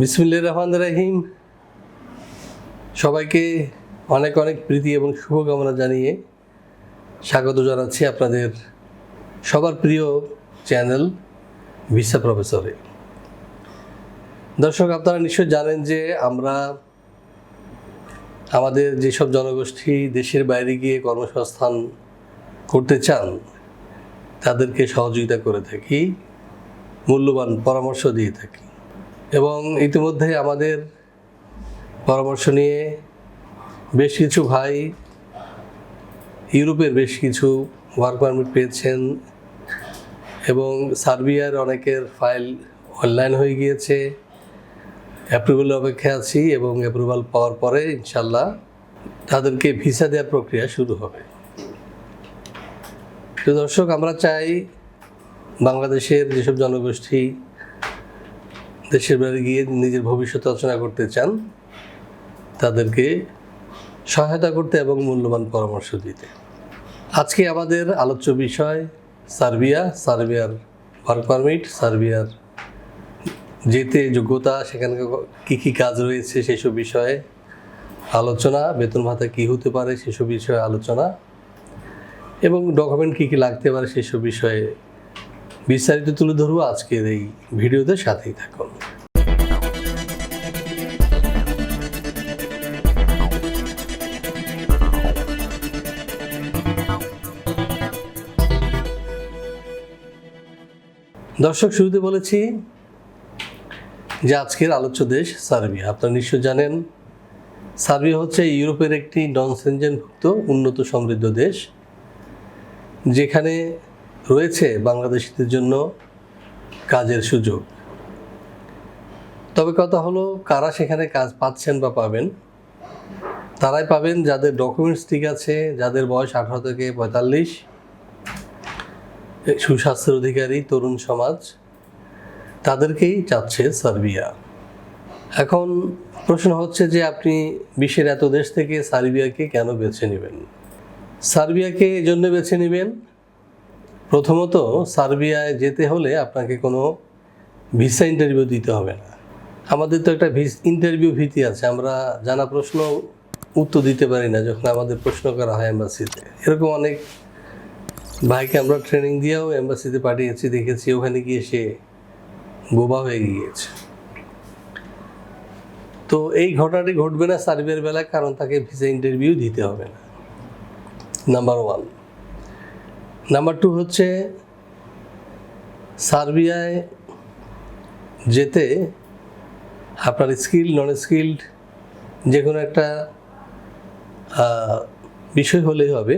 বিসমিল্লা রহমান রাহিম। সবাইকে অনেক অনেক প্রীতি এবং শুভকামনা জানিয়ে স্বাগত জানাচ্ছি আপনাদের সবার প্রিয় চ্যানেল ভিসা প্রফেসরে। দর্শক, আপনারা নিশ্চয় জানেন যে আমরা আমাদের যেসব জনগোষ্ঠী দেশের বাইরে গিয়ে কর্মসংস্থান করতে চান, তাদেরকে সহযোগিতা করে থাকি, মূল্যবান পরামর্শ দিয়ে থাকি। এবং ইতিমধ্যে আমাদের পরামর্শ নিয়ে বেশ কিছু ভাই ইউরোপের বেশ কিছু ওয়ার্ক পারমিট পেয়েছেন এবং সার্বিয়ার অনেকের ফাইল অনলাইন হয়ে গিয়েছে। অ্যাপ্রুভালের অপেক্ষায় আছি এবং অ্যাপ্রুভাল পাওয়ার পরে ইনশাল্লাহ তাদেরকে ভিসা দেওয়ার প্রক্রিয়া শুরু হবে। তো দর্শক, আমরা চাই বাংলাদেশের যেসব জনগোষ্ঠী দেশের বাইরে গিয়ে নিজের ভবিষ্যৎ রচনা করতে চান, তাদেরকে সহায়তা করতে এবং মূল্যবান পরামর্শ দিতে। আজকে আমাদের আলোচ্য বিষয় সার্বিয়া, সার্বিয়ার ওয়ার্ক পারমিট সার্বিয়ার যেতে যোগ্যতা, সেখানে কী কী কাজ রয়েছে সেসব বিষয়ে আলোচনা, বেতন ভাতা কী হতে পারে সেসব বিষয়ে আলোচনা, এবং ডকুমেন্ট কী কী লাগতে পারে সেসব বিষয়ে বিস্তারিত তুলে ধরবো আজকের এই ভিডিওতে, সাথেই থাকুন। দর্শক, শুরুতে বলেছি যে আজকের আলোচ্য দেশ সার্বিয়া। আপনারা নিশ্চয় জানেন, সার্বিয়া হচ্ছে ইউরোপের একটি নন উন্নত সমৃদ্ধ দেশ, যেখানে রয়েছে বাংলাদেশিদের জন্য কাজের সুযোগ। তবে কথা হলো, কারা সেখানে কাজ পাচ্ছেন বা পাবেন? তারাই পাবেন যাদের ডকুমেন্টস ঠিক আছে, যাদের বয়স আঠারো থেকে পঁয়তাল্লিশ। সুস্বাস্থ্যের অধিকারী, তরুণ সমাজ, তাদেরকেই চাচ্ছে সার্বিয়া। এখন প্রশ্ন হচ্ছে যে আপনি বিশ্বের এত দেশ থেকে সার্বিয়াকে কেন বেছে নেবেন? সার্বিয়াকে এই জন্য বেছে নেবেন প্রথমত সার্বিয়ায় যেতে হলে আপনাকে কোনো ভিসা ইন্টারভিউ দিতে হবে না। আমাদের তো একটা ভিস ইন্টারভিউ ভীতি আছে, আমরা জানা প্রশ্ন উত্তর দিতে পারি না যখন আমাদের প্রশ্ন করা হয় এম্বাসিতে এরকম অনেক ভাইকে আমরা ট্রেনিং দিয়েও এম্বাসিতে পাঠিয়েছি, দেখেছি, ওখানে গিয়ে সে বোবা হয়ে গিয়েছে। তো এই ঘটনাটি ঘটবে না সার্বিয়ার বেলায়, কারণ তাকে ভিসা ইন্টারভিউ দিতে হবে না। নাম্বার ওয়ান নাম্বার টু হচ্ছে সার্বিয়ায় যেতে আপনার স্কিল নন স্কিল্ড যে কোনো একটা বিষয় হলেই হবে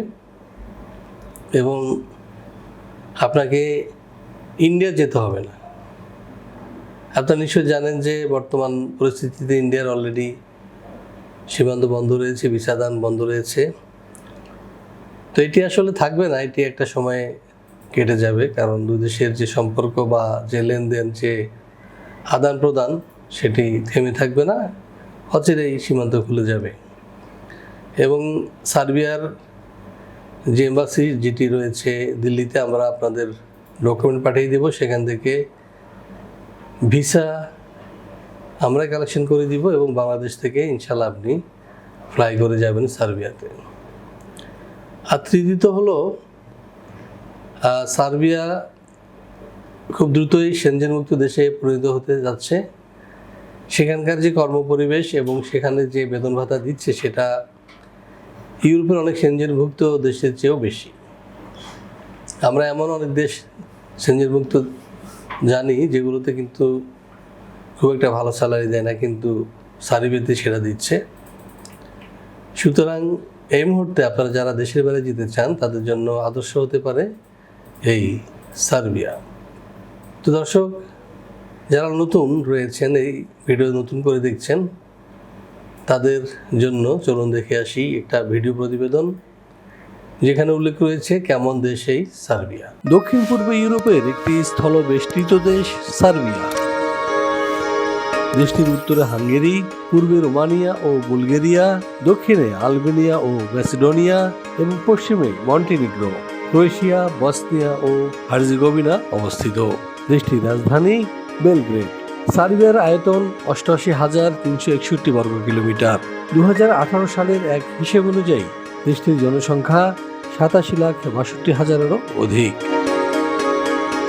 এবং আপনাকে ইন্ডিয়া যেতে হবে না। আপনারা নিশ্চয় জানেন যে বর্তমান পরিস্থিতিতে ইন্ডিয়ার অলরেডি সীমান্ত বন্ধ রয়েছে ভিসাদান বন্ধ রয়েছে। তো এটি আসলে থাকবে না, এটি একটা সময়ে কেটে যাবে, কারণ দুই দেশের যে সম্পর্ক বা যে লেনদেন, যে আদান প্রদান, সেটি থেমে থাকবে না, অচিরেই সীমান্ত খুলে যাবে। এবং সার্বিয়ার যে এম্বাসি যেটি রয়েছে দিল্লিতে, আমরা আপনাদের ডকুমেন্ট পাঠিয়ে দেব, সেখান থেকে ভিসা আমরা কালেকশন করে দিব এবং বাংলাদেশ থেকে ইনশাল্লাহ আপনি ফ্লাই করে যাবেন সার্বিয়াতে। আর তৃতীয়ত হলো সার্বিয়া খুব দ্রুতই সেনজেনমুক্ত দেশে পরিণত হতে যাচ্ছে। সেখানকার যে কর্মপরিবেশ এবং সেখানে যে বেতন ভাতা দিচ্ছে, সেটা ইউরোপের অনেক সেনজেনভুক্ত দেশের চেয়েও বেশি। আমরা এমন অনেক দেশ সেনজেনভুক্ত জানি, যেগুলোতে কিন্তু খুব একটা ভালো স্যালারি দেয় না, কিন্তু সার্বিয়াতে সেরা দিচ্ছে। সুতরাং এই মুহূর্তে আপনারা যারা দেশের বাইরে যেতে চান, তাদের জন্য আদর্শ হতে পারে এই সার্বিয়া। তো দর্শক, যারা নতুন রয়েছেন, এই ভিডিও নতুন করে দেখছেন, তাদের জন্য চলুন দেখে আসি একটা ভিডিও প্রতিবেদন, যেখানে উল্লেখ রয়েছে কেমন দেশ এই সার্বিয়া। দক্ষিণ পূর্ব ইউরোপের একটি স্থলবেষ্টিত দেশ সার্বিয়া। দেশটির উত্তরে হাঙ্গেরি, পূর্বে রোমানিয়া ও বুলগেরিয়া, দক্ষিণে আলবেনিয়া ও ম্যাসিডোনিয়া এবং পশ্চিমে মন্টিনিগ্রো, ক্রোয়েশিয়া, বসনিয়া ও হার্জিগোভিনা অবস্থিত। দেশটির রাজধানী বেলগ্রেড। সার্বিয়ার আয়তন অষ্টআশি হাজার তিনশো একষট্টি বর্গ কিলোমিটার। দু হাজার আঠারো সালের এক হিসেব অনুযায়ী দেশটির জনসংখ্যা সাতাশি লাখ বাষট্টি হাজারেরও অধিক।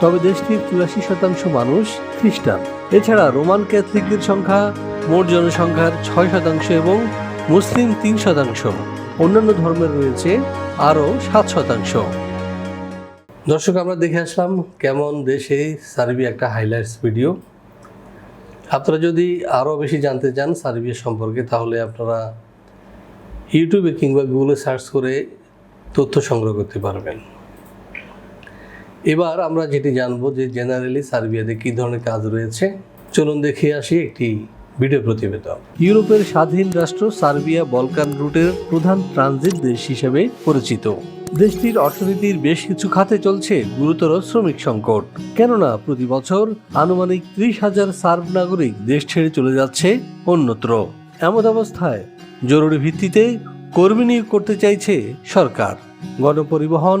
তবে দেশটির চুরাশি শতাংশ মানুষ খ্রিস্টান। এছাড়া রোমান ক্যাথলিকদের সংখ্যা মোট জনসংখ্যার ছয় শতাংশ এবং মুসলিম তিন শতাংশ। অন্যান্য ধর্মের রয়েছে আরও সাত শতাংশ। দর্শক, আমরা দেখে আসলাম কেমন দেশে সার্বিয়া একটা হাইলাইটস ভিডিও আপনারা যদি আরও বেশি জানতে চান সার্বিয়া সম্পর্কে, তাহলে আপনারা ইউটিউবে কিংবা গুগলে সার্চ করে তথ্য সংগ্রহ করতে পারবেন। এবার আমরা যেটি জানব যে জেনারেলি সার্বিয়াতে কী ধরনের কাজ রয়েছে। চলুন দেখে আসি একটি ভিডিও প্রতিবেদন। ইউরোপের স্বাধীন রাষ্ট্র সার্বিয়া বলকান রুটের প্রধান ট্রানজিট দেশ হিসেবে পরিচিত। দেশটির অর্থনীতির বেশ কিছু খাতে চলছে গুরুতর শ্রমিক সংকট। কেননা প্রতি বছর আনুমানিক ত্রিশ হাজার সার্ব নাগরিক দেশ ছেড়ে চলে যাচ্ছে অন্যত্র। এমন অবস্থায় জরুরি ভিত্তিতে কর্মী নিয়োগ করতে চাইছে সরকার। গণপরিবহন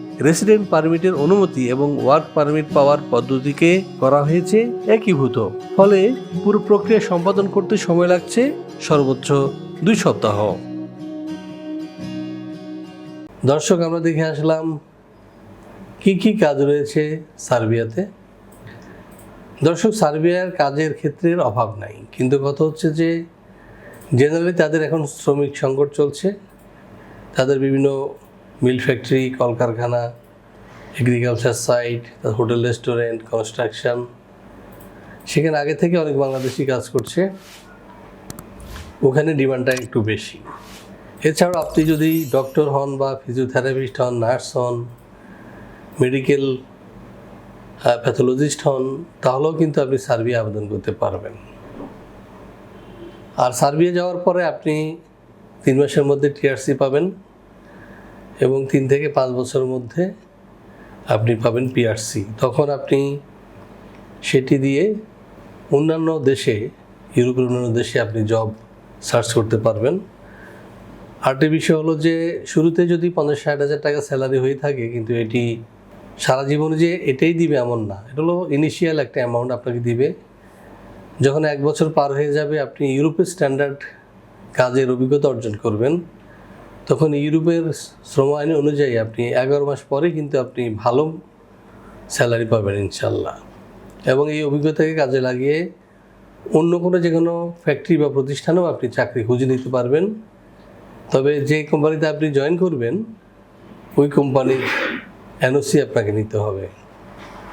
রেসিডেন্ট পারমিটের অনুমতি এবং ওয়ার্ক পারমিট পাওয়ার পদ্ধতিকে করা হয়েছে একীভূত। ফলে পুরো প্রক্রিয়া সম্পাদন করতে সময় লাগছে সর্বোচ্চ দুই সপ্তাহ। দর্শক, আমরা দেখে আসলাম কি কি কাজ রয়েছে সার্বিয়াতে। দর্শক, সার্বিয়ার কাজের ক্ষেত্রের অভাব নাই, কিন্তু কথা হচ্ছে যে জেনারেলি তাদের এখন শ্রমিক সংকট চলছে। তাদের বিভিন্ন মিল ফ্যাক্টরি, কলকারখানা agriculture site hotel restaurant construction সেখানে আগে থেকে অনেক বাংলাদেশি কাজ করছে। ওখানে ডিমান্ডটা একটু বেশি। এছাড়াও আপনি যদি ডক্টর হন বা ফিজিওথেরাপিস্ট হন নার্স হন মেডিকেল প্যাথোলজিস্ট হন, তাহলেও কিন্তু আপনি সার্বিয়া আবেদন করতে পারবেন। আর সার্বিয়া যাওয়ার পরে আপনি তিন মাসের মধ্যে টিআরসি পাবেন। এবং তিন থেকে পাঁচ বছরের মধ্যে আপনি পাবেন পিআরসি তখন আপনি সেটি দিয়ে অন্যান্য দেশে, ইউরোপের অন্যান্য দেশে আপনি জব সার্চ করতে পারবেন। আরেকটি বিষয় হলো যে, শুরুতে যদি পঞ্চাশ ষাট হাজার টাকা স্যালারি হয়ে থাকে, কিন্তু এটি সারা জীবনে যে এটাই দিবে এমন না। এটা হলো ইনিশিয়াল একটা অ্যামাউন্ট আপনাকে দিবে। যখন এক বছর পার হয়ে যাবে, আপনি ইউরোপের স্ট্যান্ডার্ড কাজের অভিজ্ঞতা অর্জন করবেন। তখন ইউরোপের শ্রম আইন অনুযায়ী আপনি এগারো মাস পরে কিন্তু আপনি ভালো স্যালারি পাবেন ইনশাল্লাহ। এবং এই অভিজ্ঞতাকে কাজে লাগিয়ে অন্য কোনো যে কোনো ফ্যাক্টরি বা প্রতিষ্ঠানেও আপনি চাকরি খুঁজে নিতে পারবেন। তবে যে কোম্পানিতে আপনি জয়েন করবেন, ওই কোম্পানির এনওসি আপনাকে নিতে হবে।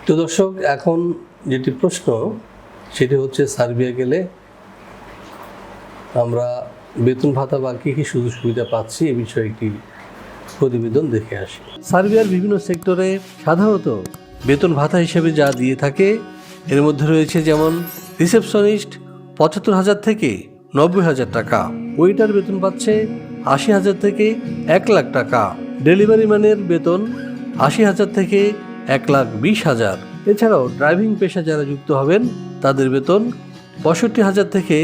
তো দর্শক, এখন যেটি প্রশ্ন, সেটি হচ্ছে সার্বিয়া গেলে আমরা বেতন ভাতা বা কী কী সুযোগ সুবিধা পাচ্ছি এ বিষয়ে একটি প্রতিবেদন দেখে আসি। সার্বিয়ার বিভিন্ন সেক্টরে সাধারণত বেতন ভাতা হিসেবে যা দিয়ে থাকে, এর মধ্যে রয়েছে যেমন রিসেপশনিস্ট পঁচাত্তর হাজার থেকে নব্বই হাজার টাকা, ওয়েটার বেতন পাচ্ছে আশি হাজার থেকে এক লাখ টাকা, ডেলিভারি ম্যানের বেতন আশি হাজার থেকে এক লাখ বিশ হাজার। এছাড়াও ড্রাইভিং পেশা যারা যুক্ত হবেন, তাদের বেতন পঁয়ষট্টি হাজার থেকে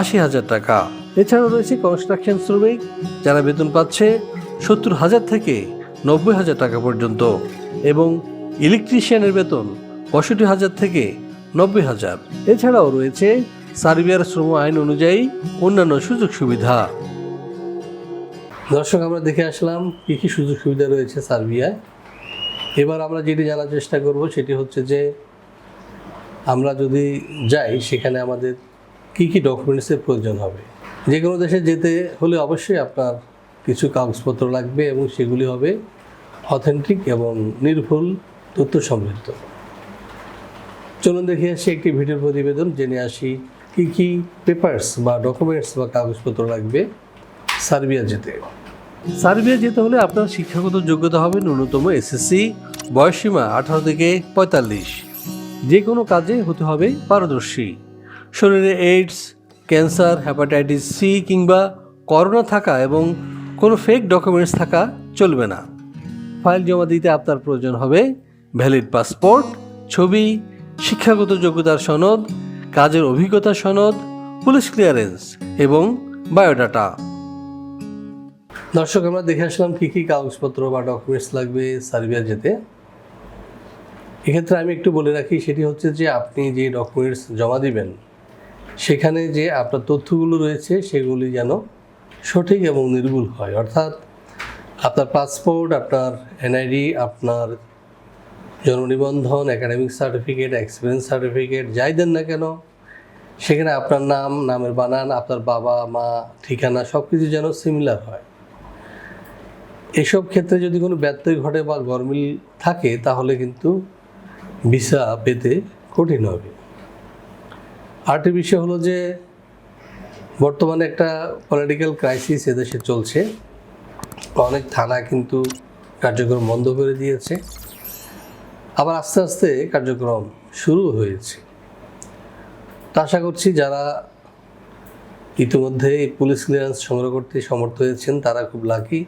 আশি হাজার টাকা। এছাড়াও রয়েছে কনস্ট্রাকশন শ্রমিক যারা বেতন পাচ্ছে সত্তর হাজার থেকে নব্বই হাজার টাকা পর্যন্ত এবং ইলেকট্রিশিয়ানের বেতন পঁয়ষট্টি হাজার থেকে নব্বই হাজার। এছাড়াও রয়েছে সার্বিয়ার শ্রম আইন অনুযায়ী অন্যান্য সুযোগ সুবিধা। দর্শক, আমরা দেখে আসলাম কী কী সুযোগ সুবিধা রয়েছে সার্বিয়ায়। এবার আমরা যেটি জানার চেষ্টা করব সেটি হচ্ছে যে আমরা যদি যাই, সেখানে আমাদের কী কী ডকুমেন্টসের প্রয়োজন হবে? যে কোনো দেশে যেতে হলে অবশ্যই আপনার কিছু কাগজপত্র লাগবে এবং সেগুলি হবে অথেন্টিক এবং নির্ভুল তথ্য সমৃদ্ধ চলুন দেখে আসি একটি ভিডিও প্রতিবেদন, জেনে আসি কি কি পেপার্স বা ডকুমেন্টস বা কাগজপত্র লাগবে সার্বিয়া যেতে। সার্বিয়া যেতে হলে আপনার শিক্ষাগত যোগ্যতা হবে ন্যূনতম এসএসসি, বয়সসীমা আঠারো থেকে পঁয়তাল্লিশ। যে কোনো কাজে হতে হবে পারদর্শী। শরীরে এইডস ক্যান্সার হ্যাপাটাইটিস সি কিংবা করোনা থাকা এবং কোনো ফেক ডকুমেন্টস থাকা চলবে না। ফাইল জমা দিতে আপনার প্রয়োজন হবে ভ্যালিড পাসপোর্ট ছবি, শিক্ষাগত যোগ্যতার সনদ, কাজের অভিজ্ঞতা সনদ পুলিশ ক্লিয়ারেন্স এবং বায়োডাটা দর্শক, আমরা দেখে আসলাম কী কী কাগজপত্র বা ডকুমেন্টস লাগবে সার্বিয়া যেতে। এক্ষেত্রে আমি একটু বলে রাখি, সেটি হচ্ছে যে আপনি যে ডকুমেন্টস জমা দিবেন সেখানে যে আপনার তথ্যগুলো রয়েছে, সেগুলি যেন সঠিক এবং নির্ভুল হয়। অর্থাৎ আপনার পাসপোর্ট, আপনার এনআইডি আপনার জন্ম নিবন্ধন একাডেমিক সার্টিফিকেট এক্সপিরিয়েন্স সার্টিফিকেট যাই দেন না কেন, সেখানে আপনার নাম, নামের বানান, আপনার বাবা, মা, ঠিকানা সব কিছু যেন সিমিলার হয়। এসব ক্ষেত্রে যদি কোনো ব্যত্যয় ঘটে বা গরমিল থাকে, তাহলে কিন্তু ভিসা পেতে কঠিন হবে। আরেকটি বিষয় হলো যে বর্তমানে একটা পলিটিক্যাল ক্রাইসিস এদেশে চলছে। অনেক থানা কিন্তু কার্যক্রম বন্ধ করে দিয়েছে। আবার আস্তে আস্তে কার্যক্রম শুরু হয়েছে। আশা করছি যারা ইতিমধ্যে পুলিশ ক্লিয়ারেন্স সংগ্রহ করতে সমর্থ হয়েছেন, তারা খুব লাকি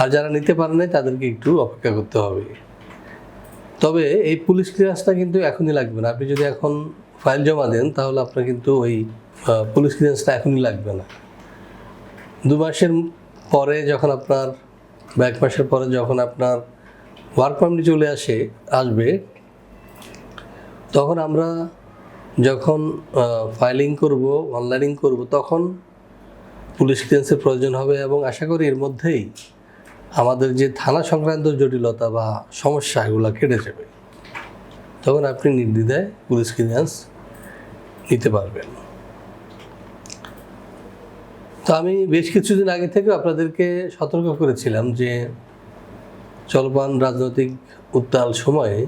আর যারা নিতে পারে নাই, তাদেরকে একটু অপেক্ষা করতে হবে। তবে এই পুলিশ ক্লিয়ারেন্সটা কিন্তু এখনই লাগবে না। আপনি যদি এখন ফাইল জমা দেন, তাহলে আপনার কিন্তু ওই পুলিশ ক্লিয়ারেন্সটা এখনই লাগবে না। দু মাসের পরে যখন আপনার এক মাসের পরে যখন আপনার ওয়ার্ক পারমিট চলে আসে, আসবে, তখন আমরা যখন ফাইলিং করব অনলাইনিং করব, তখন পুলিশ ক্লিয়ারেন্সের প্রয়োজন হবে এবং আশা করি এর মধ্যেই আমাদের যে থানা সংক্রান্ত জটিলতা বা সমস্যা, এগুলো কেটে যাবে। তখন আপনি নির্দ্বিধায় পুলিশ ক্লিয়ারেন্স নিতে পারবেন। তো আমি বেশ কিছুদিন আগে থেকে আপনাদেরকে সতর্ক করেছিলাম যে চলমান রাজনৈতিক উত্তাল সময়ে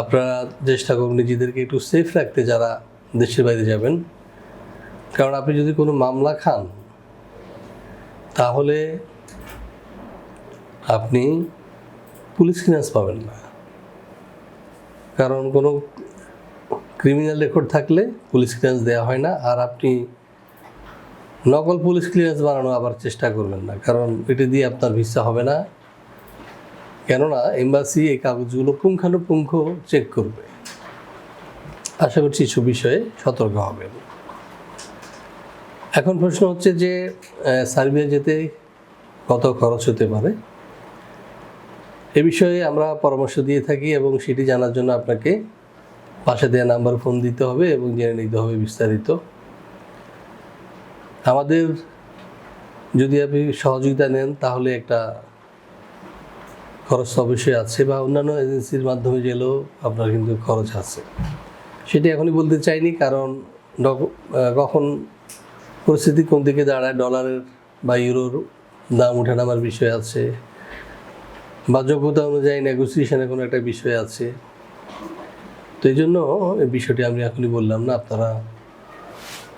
আপনারা চেষ্টা করুন নিজেদেরকে একটু সেফ রাখতে যারা দেশের বাইরে যাবেন। কারণ আপনি যদি কোনো মামলা খান, তাহলে আপনি পুলিশ ক্লিয়ারেন্স পাবেন না। কারণ কোনো ক্রিমিনাল রেকর্ড থাকলে পুলিশ ক্লিয়ারেন্স দেওয়া হয় না, আর আপনি নকল পুলিশ ক্লিয়ারেন্স বানানো আবার চেষ্টা করবেন না, কারণ এটা দিয়ে আপনার ভিসা হবে না। কেননা এম্বাসি এই কাগজগুলো পুঙ্খানুপুঙ্খ চেক করবে। আশা করছি এসব বিষয়ে সতর্ক হবেন। এখন প্রশ্ন হচ্ছে যে সার্বিয়া যেতে কত খরচ হতে পারে? এ বিষয়ে আমরা পরামর্শ দিয়ে থাকি এবং সেটি জানার জন্য আপনাকে পাশে দেওয়া নাম্বার ফোন দিতে হবে এবং জেনে নিতে হবে বিস্তারিত। আমাদের যদি আপনি সহযোগিতা নেন, তাহলে একটা খরচ অবশ্যই আছে বা অন্যান্য এজেন্সির মাধ্যমে গেলেও আপনার কিন্তু খরচ আছে। সেটি এখনই বলতে চাইনি কারণ কখন পরিস্থিতি কোন দিকে দাঁড়ায়, ডলারের বা ইউরোর দাম উঠে নামার বিষয় আছে বা যোগ্যতা অনুযায়ী নেগোসিয়েশনে কোনো একটা বিষয় আছে। তো এই জন্য এই বিষয়টি আমি এখনই বললাম না, আপনারা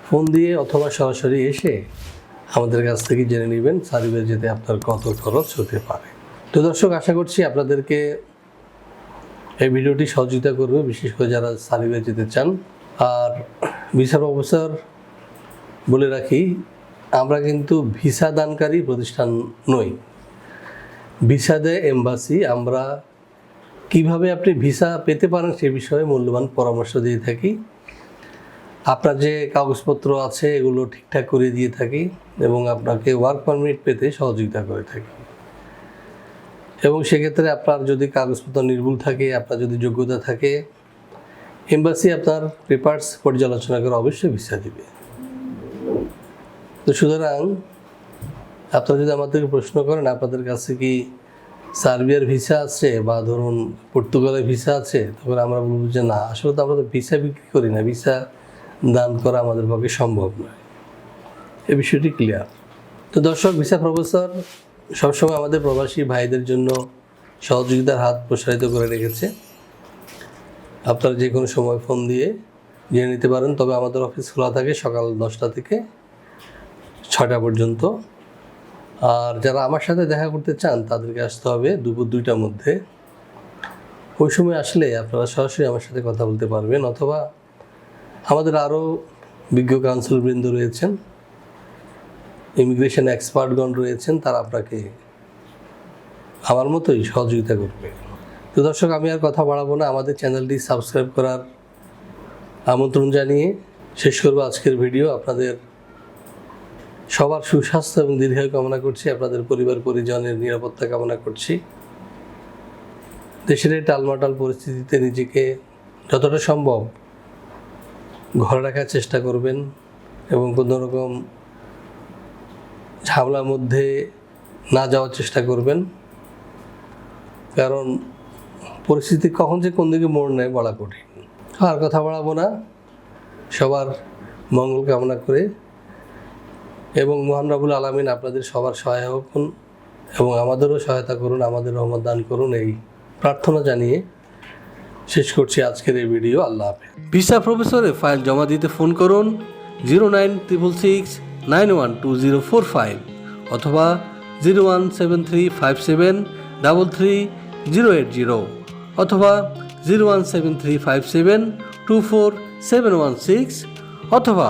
ফোন দিয়ে অথবা সরাসরি এসে আমাদের কাছ থেকে জেনে নেবেন সার্ভে যেতে আপনার কত খরচ হতে পারে। তো দর্শক, আশা করছি আপনাদেরকে এই ভিডিওটি সহযোগিতা করবে, বিশেষ করে যারা সার্ভে যেতে চান। আর ভিসার অফিসার বলে রাখি, আমরা কিন্তু ভিসা দানকারী প্রতিষ্ঠান নই। ভিসা দেয় এম্বাসি, আমরা কীভাবে আপনি ভিসা পেতে পারেন সে বিষয়ে মূল্যবান পরামর্শ দিয়ে থাকি। আপনার যে কাগজপত্র আছে এগুলো ঠিকঠাক করে দিয়ে থাকি এবং আপনাকে ওয়ার্ক পারমিট পেতে সহযোগিতা করে থাকি। এবং সেক্ষেত্রে আপনার যদি কাগজপত্র নির্ভুল থাকে, আপনার যদি যোগ্যতা থাকে এম্বাসি আপনার পেপার্স পর্যালোচনা করে অবশ্যই ভিসা দিবে। তো সুতরাং, আপনারা যদি আমাদেরকে প্রশ্ন করেন, আপনাদের কাছে কি সার্বিয়ার ভিসা আছে বা ধরুন পর্তুগালের ভিসা আছে, তখন আমরা বলব যে না, আসলে তো আমরা তো ভিসা বিক্রি করি না, ভিসা দান করা আমাদের পক্ষে সম্ভব নয়। এ বিষয়টি ক্লিয়ার তো দর্শক, ভিসা প্রফেসর সবসময় আমাদের প্রবাসী ভাইদের জন্য সহযোগিতার হাত প্রসারিত করে রেখেছে। আপনারা যে কোনো সময় ফোন দিয়ে জেনে নিতে পারেন, তবে আমাদের অফিস খোলা থাকে সকাল দশটা থেকে ছটা পর্যন্ত। আর যারা আমার সাথে দেখা করতে চান, তাদেরকে আসতে হবে দুপুর দুইটার মধ্যে। ওই সময় আসলে আপনারা সরাসরি আমার সাথে কথা বলতে পারবেন অথবা আমাদের আরও বিজ্ঞ কাউন্সিলবৃন্দ রয়েছেন, ইমিগ্রেশন এক্সপার্টগণ রয়েছেন, তারা আপনাকে আমার মতোই সহযোগিতা করবে। তো দর্শক, আমি আর কথা বাড়াবো না। আমাদের চ্যানেলটি সাবস্ক্রাইব করার আমন্ত্রণ জানিয়ে শেষ করব আজকের ভিডিও। আপনাদের সবার সুস্বাস্থ্য এবং দীর্ঘায়ু কামনা করছি, আপনাদের পরিবার, পরিজনের নিরাপত্তা কামনা করছি। দেশের এই টালমাটাল পরিস্থিতিতে নিজেকে যতটা সম্ভব ঘরে রাখার চেষ্টা করবেন এবং কোনো রকম ঝামেলার মধ্যে না যাওয়ার চেষ্টা করবেন। কারণ পরিস্থিতি কখন যে কোন দিকে মোড় নেয় বলা কঠিন। আর কথা বাড়াবো না। সবার মঙ্গল কামনা করে এবং মহান রাবুল আলমিন আপনাদের সবার সহায়ক হন এবং আমাদেরও সহায়তা করুন, আমাদের রহমত দান করুন। এই প্রার্থনা জানিয়ে শেষ করছি আজকের এই ভিডিও। আল্লাহ হাফেজ। ভিসা প্রফেসরে ফাইল জমা দিতে ফোন করুন zero nine triple six nine one two zero four five অথবা zero one seven three five seven double three zero eight zero অথবা zero one seven three five seven two four seven one six অথবা